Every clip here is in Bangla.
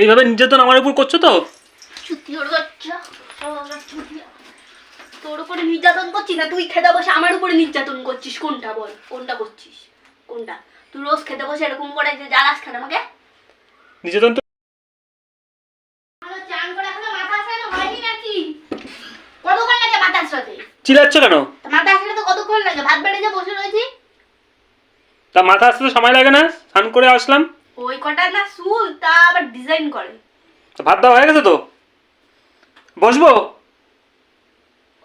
এইভাবে নির্যাতন আমার উপর করছ তো? তোর উপরে নির্যাতন করছিস না তুই খেতে বসে আমার উপরে নির্যাতন করছিস। কোনটা বল? কোনটা করছিস? কোনটা? তুই রোজ খেতে বসে এরকম করে যে জ্বালাস কেন আমাকে? নির্যাতন তো চিল্লাচ্ছ কেন? মাথা আসলে তো কতক্ষণ লাগে? ভাত বেড়ে যে বসে রয়েছি? তা মাথা আসতে তো সময় লাগে না? স্নান করে আসলাম। ওই কটা না চুল তা আবার ডিজাইন করে। ভাত দেওয়া হয়ে গেছে তো? বসবো?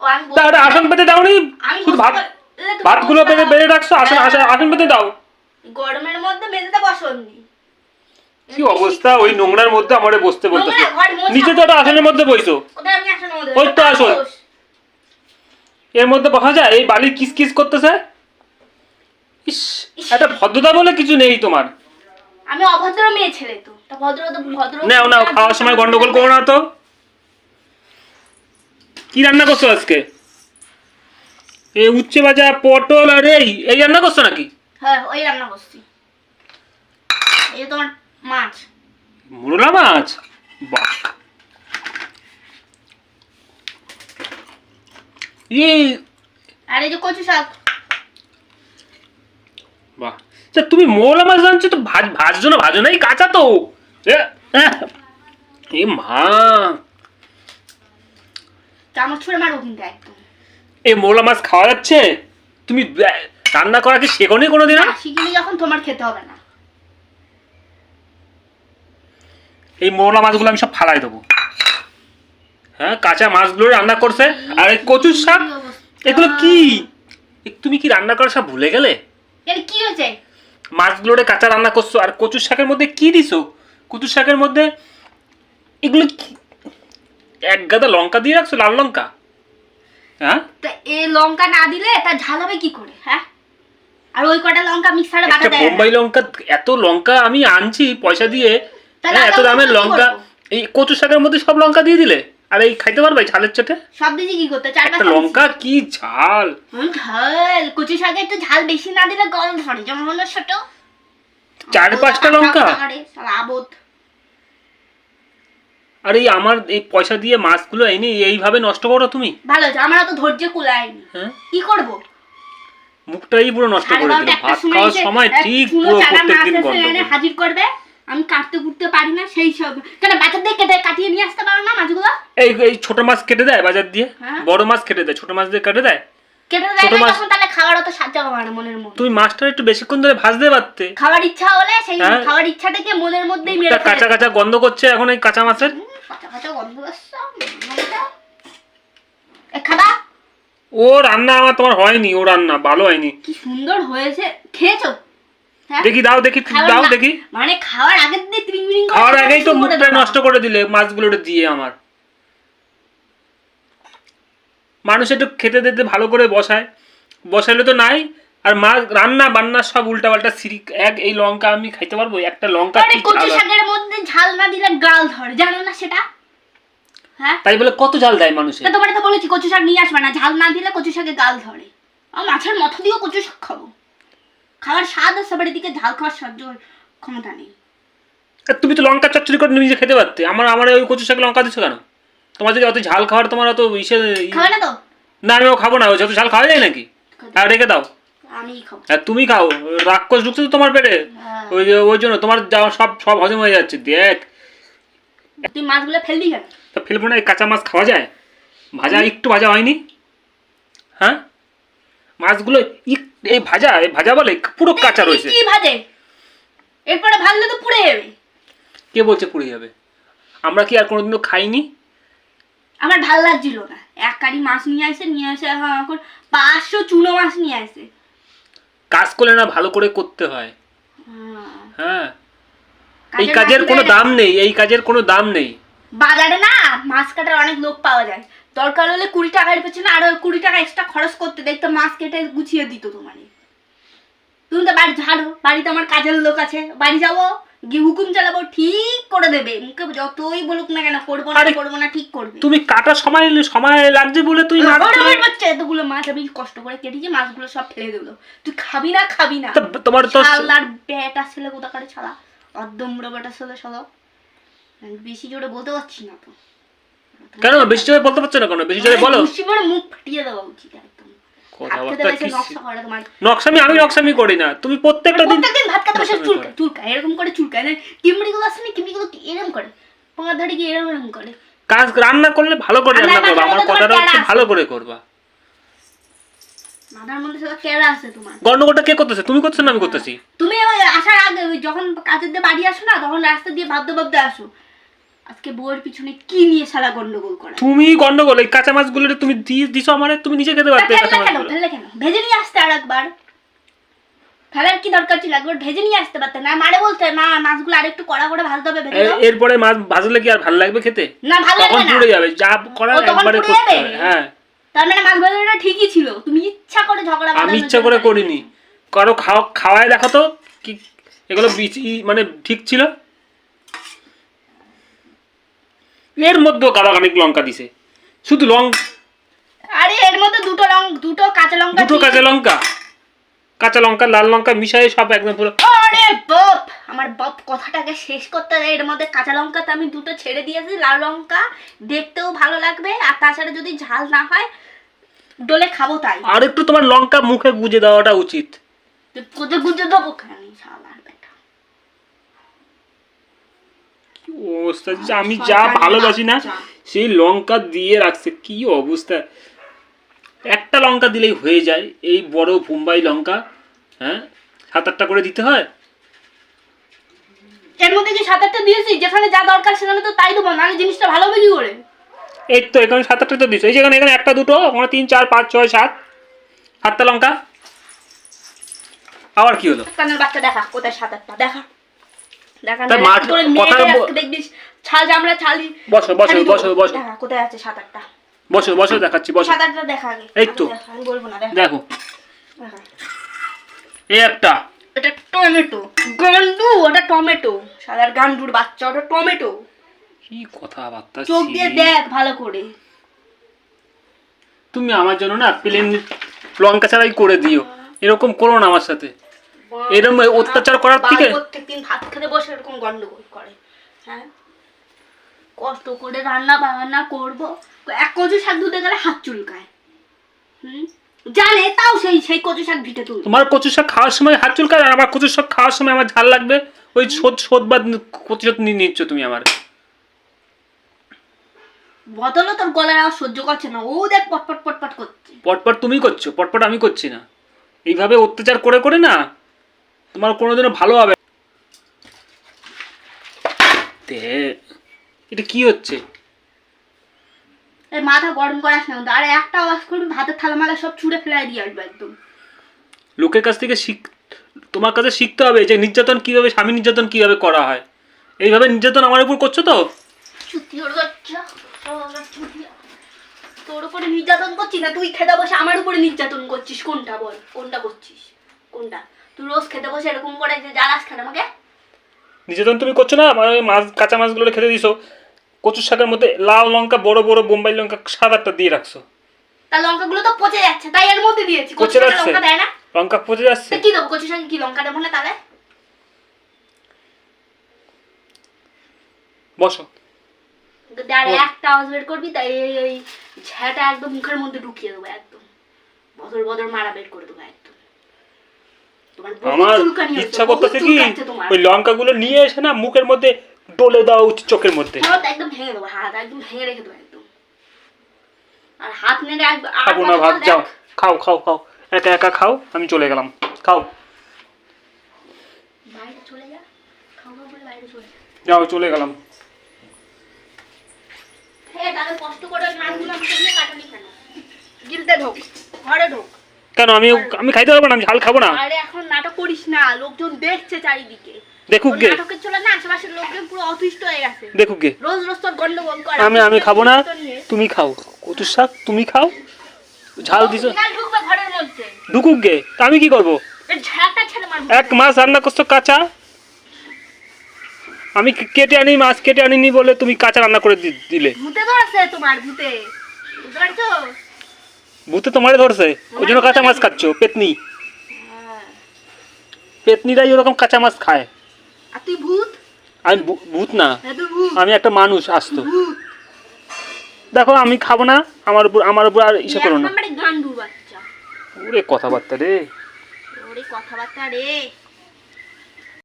ও আমি আসন পেতে দাওনি? আমি শুধু ভাত ভাতগুলো পেতে। বেড়ে রাখছো? আসন আসন আসন পেতে দাও। গরমের মধ্যে মেঝেতে বসননি কি অবস্থা? ওই নোংরার মধ্যে আমারে বসতে বলতেছে। মোছা। নিচে তো একটা আসনের মধ্যে বইছো। ওই তো আসন। এর মধ্যে বসা যায়? এই বালি কিস কিস করতেছে? ইস। একটা ভদ্রতা বলে কিছু নেই তোমার। আমি অভদ্র মেয়ে ছেলে তো। তা ভদ্র তো ভদ্র নাও নাও খাওয়ার সময় গন্ডগোল করো না তো। কি রান্না করছ আজকে? এই উচ্ছে ভাজা পটল আর এই এই রান্না করছ নাকি? হ্যাঁ ওই রান্না করছি। এই তোমার মাছ। মুরলা মাছ? বাহ। এই আর এই যে কচু শাক। বাহ। আচ্ছা তুমি মোরলা মাছ জানছো তো ভাজ ভাজছো না ভাজো নাই কাঁচা তো। এ, এ মা। চামচ ছুঁড়ে মারবো কিন্তু একদম। এই মোরলা মাছ খাওয়া যাচ্ছে? তুমি রান্না করা কি শেখনি কোনোদিন? না শিখিনি যখন তোমার খেতে হবে না। এই মোরলা মাছগুলো আমি সব ফালাই দেবো। হ্যাঁ কাঁচা মাছগুলো রান্না করছে। আর এই কচুর শাক এগুলো কি? তুমি কি রান্না করা সব ভুলে গেলে? এর কি হয়েছে? মাছগুলোরে কাঁচা রান্না করছ আর কচুর শাকের মধ্যে কি দিছো? কচুর শাকের মধ্যে এগুলো এক গাদা লঙ্কা দিয়ে রাখছো লাল লঙ্কা? হ্যাঁ? তা এ লঙ্কা না দিলে তা ঝাল হবে কি করে হ্যাঁ? আর ওই কটা লঙ্কা মিক্সারে বাটা দেয়। বোম্বাই লঙ্কা এত লঙ্কা আমি আনছি পয়সা দিয়ে হ্যাঁ, এত দামের লঙ্কা এই কচু শাকের মধ্যে সব লঙ্কা দিয়ে দিলে? আর এই খাইতে পারবে ঝালের চোটে? সব দিয়েছি কি করতে? চার একটা লঙ্কা কি ঝাল! ঝাল। কচু শাকে একটু ঝাল বেশি না দিলে গন্ধ ধরে যেমন হলো ছোট। চার পাঁচটা লঙ্কা? আর এই আমার এই পয়সা দিয়ে মাছগুলো এনে এইভাবে নষ্ট করো তুমি। ভালো আমার তো ধৈর্য কুলায়নি। হ্যাঁ? কি করব? মুখটাই পুরো নষ্ট করে দিল। ভাত খাওয়ার সময় ঠিক পুরো প্রত্যেকদিন এসে হাজির করবে? আমি কাটতে কুটতে পারি না সেই সব। কেন বাচ্চাদের কেটে কাটিয়ে নিয়ে আসতে পারো না মাছগুলো? এই এই ছোট মাছ কেটে দেয় বাজার দিয়ে? হ্যাঁ। বড় মাছ কেটে দেয় ছোট মাছ দিয়ে কেটে দেয়? কেটে দেয় ছোট না মাছ- তখন তাহলে খাওয়ার অত সাজা হবে না মনের মধ্যে। তুমি মাছটা একটু বেশিক্ষণ ধরে ভাজতে পারতে। খাওয়ার ইচ্ছা হলে সেই হ্যাঁ। খাওয়ার ইচ্ছাটাকে মনের মধ্যেই মেরে কাঁচা কাঁচা গন্ধ করছে এখন এই কাঁচা মাছের। কাঁচা কাঁচা গন্ধ আসছে খাবা? ও রান্না আমার তোমার হয়নি ও রান্না ভালো হয়নি। কি সুন্দর হয়েছে খেয়েছো? দেখি দাও দেখি দাও দেখি। মানে খাওয়ার আগে খাওয়ার আগেই তো মুখটা নষ্ট করে দিলে মাছগুলোটা দিয়ে আমার। মানুষ একটু খেতে দিতে ভালো করে বসায়। বসাইলে তো নাই আর মাছ রান্না বান্না সব উল্টা পাল্টা সিরি এক এই লঙ্কা আমি খাইতে পারব একটা লঙ্কা আরে কি কচু শাকের মধ্যে ঝাল না দিলে গাল ধরে জানো না সেটা? হ্যাঁ? তাই বলে কত ঝাল দেয় মানুষে? তোমার তো বলেছি কচু শাক নিয়ে আসবে না ঝাল না দিলে কচু শাকে গাল ধরে। আমি মাছের মথ দিয়েও কচু শাক খাব। খাওয়ার স্বাদ আছে বাড়ির দিকে ঝাল খাওয়ার সহ্য ক্ষমতা নেই। আর তুমি তো লঙ্কা চচ্চড়ি করে নিজে খেতে পারতে। আমার আমার ওই কচু শাক লঙ্কা দিচ্ছ কেন? তোমার যদি অত ঝাল খাওয়ার তোমার অত ইসে খাবে না তো? না আমিও খাব না ওই যত ঝাল খাওয়া যায় নাকি? আর রেখে দাও। আমি খাব। আর তুমি খাও রাক্ষস ঢুকছে তো তোমার পেটে। হ্যাঁ। ওই যে ওই জন্য তোমার সব সব হজম হয়ে যাচ্ছে দেখ। তুই মাছগুলো ফেলবি কেন? তা ফেলব না এই কাঁচা মাছ খাওয়া যায়? ভাজা একটু ভাজা হয়নি? হ্যাঁ? মাছগুলো ইক- এই ভাজা এই ভাজা বলে পুরো কাঁচা রয়েছে। কি ভাজে? এরপরে ভাজলে তো পুড়ে যাবে। কে বলছে পুড়ে যাবে? আমরা কি আর কোনোদিনও খাইনি? আমার ভালো লাগছিল না। এক কারি মাছ নিয়ে আসে নিয়ে আসে এখন পাঁচশো চুনো মাছ নিয়ে আসে। কাজ করলে না ভালো করে করতে হয়। হ্যাঁ। এই কাজের কাজের কোনো দাম নেই এই কাজের কোনো দাম নেই। বাজারে না মাছ কাটার অনেক লোক পাওয়া যায়। দরকার হলে কুড়ি টাকার পেছনে আরও কুড়ি টাকা এক্সট্রা খরচ করতে দেখতো মাছ কেটে গুছিয়ে দিত তোমার তুমি তো বাড়ি ঝাড়ো বাড়িতে আমার কাজের লোক আছে বাড়ি যাব গিয়ে হুকুম চালাবো ঠিক করে দেবে। মুখে যতই বলুক না কেন করব না করব না ঠিক করবে। তুমি কাটার সময় সময় লাগছে বলে তুই বাচ্চা, এতগুলো মাছ আমি কষ্ট করে কেটেছি মাছগুলো সব ফেলে দিলো তুই খাবি না খাবি না। তোমার তো শালার বেটা ছেলে কোথাকারে ছাড়া? অর্ধম্র বেটা ছেলে শালা। বেশি জোরে বলতে পারছি না তো। কেন? বেশি জোরে বলতে পারছ না কেন? বেশি জোরে বলো। বেশি করে মুখ ফাটিয়ে দেওয়া উচিত একদম। কথাবার্তা কি নকশামি আমি নকশামি করি না। তুমি প্রত্যেকটা দিন প্রত্যেকদিন ভাত খেতে বসে চুলকা। চুলকা এরকম করে চুলকায়। না আসে না এরকম করে? ধরে গিয়ে এরকম এরকম করে। কাজ রান্না করলে ভালো করে রান্না করবা। আমার কথাটা হচ্ছে ভালো করে করবা। মাথার মধ্যে সব কেড়া আছে তোমার। গন্ডগোলটা কে করতেছে? তুমি করছ না আমি করতেছি? তুমি আসার আগে যখন কাজের দিয়ে বাড়ি আসো না তখন রাস্তা দিয়ে ভাবতে ভাবতে আসো। আজকে বউয়ের পিছনে কি নিয়ে সারা গন্ডগোল করে? তুমি গন্ডগোল এই কাঁচা মাছগুলো তুমি দিছো আমারে তুমি নিজে খেতে পারতে কাঁচা কেন? মাছগুলো? ফেললে কেন? ভেজে নিয়ে আসতে আর একবার। ফেলার কি দরকার ছিল? একবার ভেজে নিয়ে আসতে পারতে না? মারে বলতে মা মাছগুলো আরেকটু কড়া করে ভাজতে হবে ভেজে দাও। এরপরে মাছ ভাজলে কি আর ভালো লাগবে খেতে? না ভালো লাগবে না। পুড়ে যাবে। যা করার একবারে করতে? হবে হ্যাঁ। তার মানে মাছ ভাজাটা ঠিকই ছিল। তুমি ইচ্ছা করে ঝগড়া আমি ইচ্ছা করে করিনি। কারও খাওয়া খাওয়ায় দেখো তো কি এগুলো মানে ঠিক ছিল? এর মধ্যেও কাদাকানিক লঙ্কা দিছে। শুধু লং আরে এর মধ্যে দুটো লং দুটো কাঁচা লঙ্কা দুটো কাঁচা লঙ্কা। কাঁচা লঙ্কা লাল লঙ্কা মিশাই সব একদম পুরো আরে বাপ! আমার বাপ কথাটাকে শেষ করতে দেয়। এর মধ্যে কাঁচা লঙ্কা তো আমি দুটো ছেড়ে দিয়েছি। লাল লঙ্কা দেখতেও ভালো লাগবে। আর তাছাড়া যদি ঝাল না হয় ডলে খাব তাই। আর একটু তোমার লঙ্কা মুখে গুজে দেওয়াটা উচিত। গুজে গুজে দেবো কেন? শালার বেটা কি অবস্থা আমি যা ভালোবাসি না সেই লঙ্কা দিয়ে রাখছে কি অবস্থা? একটা লঙ্কা দিলেই হয়ে যায় এই বড় বোম্বাই লঙ্কা হ্যাঁ? সাত আটটা করে দিতে হয়? এর মধ্যে যে সাত আটটা দিয়েছি যেখানে যা দরকার সেখানে তো তাই দেবো নাহলে জিনিসটা ভালো হবে কি করে? এই তো এখানে সাত আটটা তো এই যেখানে এখানে একটা দুটো ওখানে তিন চার পাঁচ ছয় সাত। সাতটা লঙ্কা। আবার কি হলো? কানের বাচ্চা দেখা কোথায় সাত আটটা? দেখা। দেখা তা নাহলে মাঠ- কি করে কথা মেরে ব- আজকে দেখবি ছাল জামড়া ছালি। বসো বসো বসো বসো। কোথায় আছে সাত আটটা বসো বসো দেখাচ্ছি বসো। সাত আটটা দেখা আগে। এই তো। আমি বলব না দেখো। এই একটা। এটা টমেটো। গান্ডু ওটা টমেটো। সাদার গান্ডুর বাচ্চা ওটা টমেটো। কি কথাবার্তা চোখ দিয়ে দেখ ভালো করে। তুমি আমার জন্য না প্লেন লঙ্কা ছাড়াই করে দিও। এরকম করো না আমার সাথে। এরকম অত্যাচার করার থেকে প্রত্যেকদিন ভাত খেতে বসে এরকম গন্ডগোল করে হ্যাঁ? কষ্ট করে রান্না বান্না করব এক কচু শাক ধুতে গেলে হাত চুলকায় হুম? জানে তাও সেই সেই কচু শাক ভিটে তোমার কচু শাক খাওয়ার সময় হাত চুলকায় আর আমার কচু শাক খাওয়ার সময় আমার ঝাল লাগবে? ওই সোদ সোদ কচু শাক নিয়ে নিচ্ছ তুমি আমার। তোর গলার আওয়াজ সহ্য করছে না ও দেখ পটপট পটপট করছে। পটপট তুমি করছ পটপট আমি করছি না। এইভাবে অত্যাচার করে করে না তোমার কোনোদিনও ভালো হবে এটা কি হচ্ছে? এই মাথা গরম করাস না আর একটা করবি ভাতের থালা মালা সব ছুঁড়ে ফেলাই দিয়ে আসবে একদম। লোকের কাছ থেকে শিখ তোমার কাছে শিখতে হবে যে নির্যাতন কীভাবে স্বামী নির্যাতন কীভাবে করা হয়। এইভাবে নির্যাতন আমার উপর করছ তো? তোর উপরে নির্যাতন করছিস না তুই খেতে বসে আমার উপরে নির্যাতন করছিস কোনটা বল? কোনটা করছিস? কোনটা? তুই রোজ খেতে বসে এরকম করে যে জ্বালাস খান আমাকে? নির্যাতন তুমি করছ না? আমার ওই মাছ কাঁচা মাছগুলো খেতে দিছো। কচুর শাকের মধ্যে লাল লঙ্কা বড় বড় বোম্বাই লঙ্কা সাত আটটা দিয়ে রাখছো। তা লঙ্কাগুলো তো পচে যাচ্ছে তাই এর মধ্যে দিয়েছি। কচু পচে শাকে যাচ্ছে? লঙ্কা দেয় না? লঙ্কা পচে যাচ্ছে। তা কি দেবো? কচু শাকে কি লঙ্কা দেবো না তাহলে? বসো। আর বল। একটা আওয়াজ বের করবি তাই এই এই ঝ্যাটা একদম মুখের মধ্যে ঢুকিয়ে দেবো একদম। বদর বদর মারা বের করে দেবো একদম। আমার ইচ্ছা করতেছে কি। ওই লঙ্কাগুলো নিয়ে এসে না মুখের মধ্যে ডলে দেওয়া উচিত চোখের মধ্যে। একদম ভেঙে দেবো হাত একদম ভেঙে রেখে দেবো একদম। আর হাত নেড়ে খাব না ভাত যাও খাও খাও খাও। একা একা খাও আমি চলে গেলাম খাও। বাইরে চলে যা খাওয়া বলে বাইরে চলে যা। যাও চলে গেলাম। হ্যাঁ কষ্ট করে মাছগুলো আমাকে দিয়ে কাটানি কেন? গিলতে ঢোক ঘরে ঢোক। কেন? আমি আমি খাইতে পারব না আমি ঝাল খাব না। আরে এখন নাটক করিস না লোকজন দেখছে চারিদিকে। দেখুক গে। নাটকের চলে না আশেপাশের লোকজন পুরো অতিষ্ঠ হয়ে গেছে। দেখুক গে। রোজ রোজ তোর গন্ডগোল করে আমি আমি খাব না তুমি খাও। কচুর শাক তুমি খাও। ঝাল দিছো। ঢুকুক গে। আমি কি করব? এক মাছ রান্না করছ কাঁচা? আমি কেটে আনি মাছ কেটে আনিনি বলে তুমি কাঁচা রান্না করে দিলে। ভূতে তোমার ভূতে। ভূতে তোমারে ধরছে ওই জন্য কাঁচা মাছ খাচ্ছ পেতনি। পেতনিরাই ওরকম কাঁচা মাছ খায়। আর তুই ভূত? আমি ভূত না হ্যাঁ আমি একটা মানুষ আসতো। দেখো আমি খাব না আমার উপর আমার উপর আর ইসে করো না। ওরে কথাবার্তা রে। ওরে কথাবার্তা রে।